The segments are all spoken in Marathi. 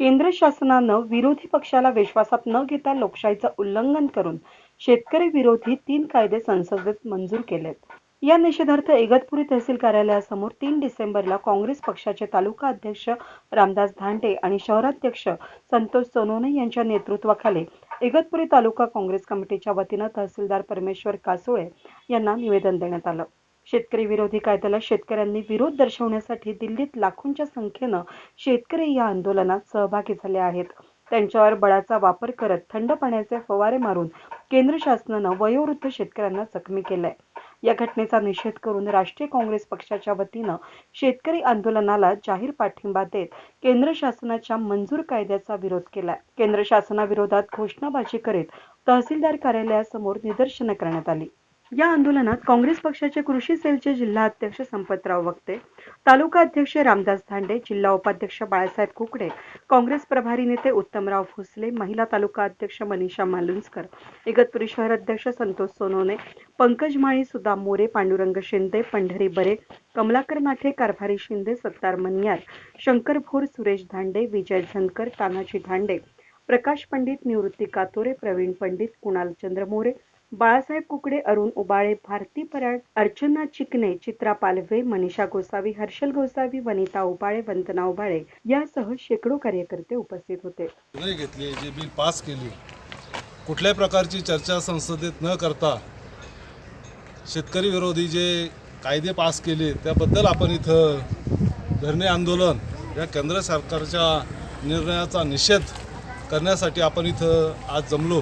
केंद्र शासनानं विरोधी पक्षाला विश्वासात न घेता लोकशाहीचं उल्लंघन करून शेतकरी विरोधी तीन कायदे संसदेत मंजूर केलेत. या निषेधार्थ इगतपुरी तहसील कार्यालयासमोर तीन डिसेंबरला काँग्रेस पक्षाचे तालुका अध्यक्ष रामदास धांडे आणि शहराध्यक्ष संतोष सोनोने यांच्या नेतृत्वाखाली इगतपुरी तालुका काँग्रेस कमिटीच्या वतीनं तहसीलदार परमेश्वर कासोळे यांना निवेदन देण्यात आलं. शेतकरी विरोधी कायद्याला शेतकऱ्यांनी विरोध दर्शवण्यासाठी दिल्लीत लाखोंच्या संख्येनं शेतकरी या आंदोलनात सहभागी झाले आहेत. त्यांच्यावर बळाचा वापर करत थंड पाण्याचे फवारे मारून केंद्र शासनानं वयोवृद्ध शेतकऱ्यांना जखमी केलंय. या घटनेचा निषेध करून राष्ट्रीय काँग्रेस पक्षाच्या वतीनं शेतकरी आंदोलनाला जाहीर पाठिंबा देत केंद्र शासनाच्या मंजूर कायद्याचा विरोध केलाय. केंद्र शासनाविरोधात घोषणाबाजी करीत तहसीलदार कार्यालयासमोर निदर्शनं करण्यात आली. या आंदोलनात काँग्रेस पक्षाचे कृषी सेलचे जिल्हा अध्यक्ष संपतराव वक्ते तालुका अध्यक्ष रामदास धांडे जिल्हा उपाध्यक्ष बाळासाहेब कुकडे काँग्रेस प्रभारी नेते उत्तमराव भोसले महिला तालुका अध्यक्ष मनीषा मालुंजकर इगतपुरी शहर अध्यक्ष संतोष सोनोने पंकज माळी सुदाम मोरे पांडुरंग शिंदे पंढरी बरे कमलाकर नाठे कारभारी शिंदे सत्तार मनियार शंकर भोर सुरेश धांडे विजय झनकर तानाजी धांडे प्रकाश पंडित निवृत्ती कातोरे प्रवीण पंडित कुणाल चंद्र मोरे बाळासाहेब कुकडे अरुण उबाळे भारती पराड अर्चना चिकणे चित्रा पालवे मनीषा गोसावी हर्षल गोसावी वनिता उबाळे वंदना उबाळे यासह शेकडो कार्यकर्ते उपस्थित होते. घेतली घेतले जे बिल पास केले. कुठल्याही प्रकारची चर्चा संसदेत न करता शेतकरी विरोधी जे कायदे पास केले त्याबद्दल आपण इथं धरणे आंदोलन या केंद्र सरकारच्या निर्णयाचा निषेध करण्यासाठी आपण इथं आज जमलो.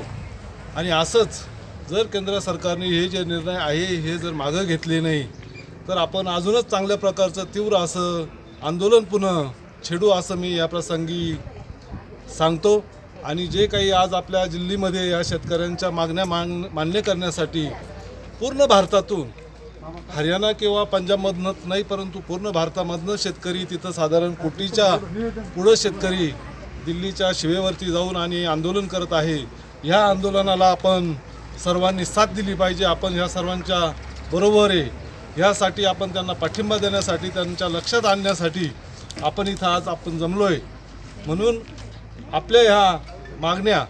आणि असंच जर केंद्र सरकारने हे जे निर्णय आहे हे जर मागं घेतले नाही तर आपण अजूनच चांगल्या प्रकारचं तीव्र असं आंदोलन पुन्हा छेडू असं मी या प्रसंगी सांगतो. आणि जे काही आज आपल्या दिल्लीमध्ये या शेतकऱ्यांच्या मागण्या मान मान्य करण्यासाठी पूर्ण भारतातून हरियाणा किंवा पंजाबमधनंच नाही परंतु पूर्ण भारतामधनं शेतकरी तिथं साधारण कोटीच्या पुढं शेतकरी दिल्लीच्या शिवेवरती जाऊन आणि आंदोलन करत आहे. ह्या आंदोलनाला आपण सर्वांनी साथ दिली पाहिजे. आपण ह्या सर्वांच्या बरोबर आहे. ह्यासाठी आपण त्यांना पाठिंबा देण्यासाठी त्यांच्या लक्षात आणण्यासाठी आपण इथं आज आपण जमलो आहे म्हणून आपल्या ह्या मागण्या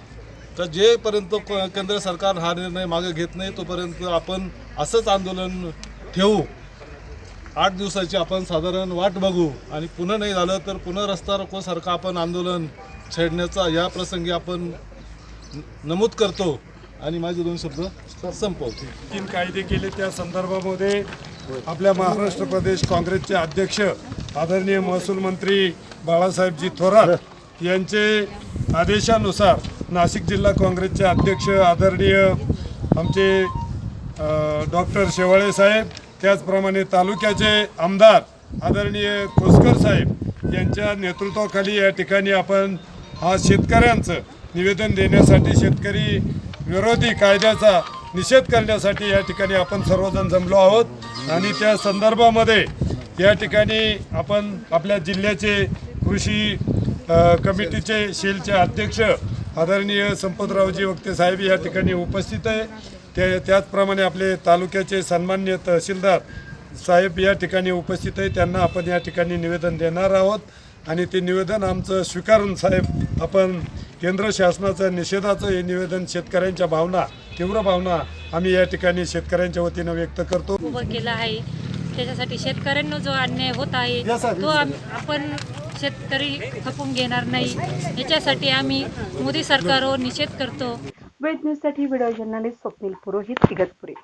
तर जेपर्यंत केंद्र सरकार हा निर्णय मागे घेत नाही तोपर्यंत आपण असंच आंदोलन ठेवू. आठ दिवसाची आपण साधारण वाट बघू. आणि पुन्हा नाही झालं तर पुन्हा रस्ता रोकोसारखं आपण आंदोलन छेडण्याचा या प्रसंगी आपण नमूद करतो. आणि माझे दोन शब्द संपवते. तीन कायदे केले त्या संदर्भामध्ये आपल्या महाराष्ट्र प्रदेश काँग्रेसचे अध्यक्ष आदरणीय महसूल मंत्री बाळासाहेबजी थोरात यांचे आदेशानुसार नाशिक जिल्हा काँग्रेसचे अध्यक्ष आदरणीय आमचे डॉक्टर शेवाळे साहेब त्याचप्रमाणे तालुक्याचे आमदार आदरणीय कोसकर साहेब यांच्या नेतृत्वाखाली या ठिकाणी आपण हा शेतकऱ्यांचं निवेदन देण्यासाठी शेतकरी विरोधी कायद्याचा निषेध करण्यासाठी या ठिकाणी आपण सर्वजण जमलो आहोत. आणि त्या संदर्भामध्ये या ठिकाणी आपण आपल्या जिल्ह्याचे कृषी कमिटीचे शेलचे अध्यक्ष आदरणीय संपतरावजी वक्ते साहेब या ठिकाणी उपस्थित आहे. ते त्याचप्रमाणे आपले तालुक्याचे सन्मान्य तहसीलदार साहेब या ठिकाणी उपस्थित आहे. त्यांना आपण या ठिकाणी निवेदन देणार आहोत. आणि ते निवेदन आमचं स्वीकारून साहेब आपण केंद्र शासनाचं निषेधाचं हे निवेदन शेतकऱ्यांच्या भावना तीव्र भावना आम्ही या ठिकाणी शेतकऱ्यांच्या वतीनं व्यक्त करतो. उभं केलं आहे. त्याच्यासाठी शेतकऱ्यांना जो अन्याय होत आहे तो आपण शेतकरी खपून घेणार नाही. याच्यासाठी आम्ही मोदी सरकारवर निषेध करतो. वेद न्यूजसाठी व्हिडिओ जर्नलिस्ट स्वप्नील पुरोहित इगतपुरी.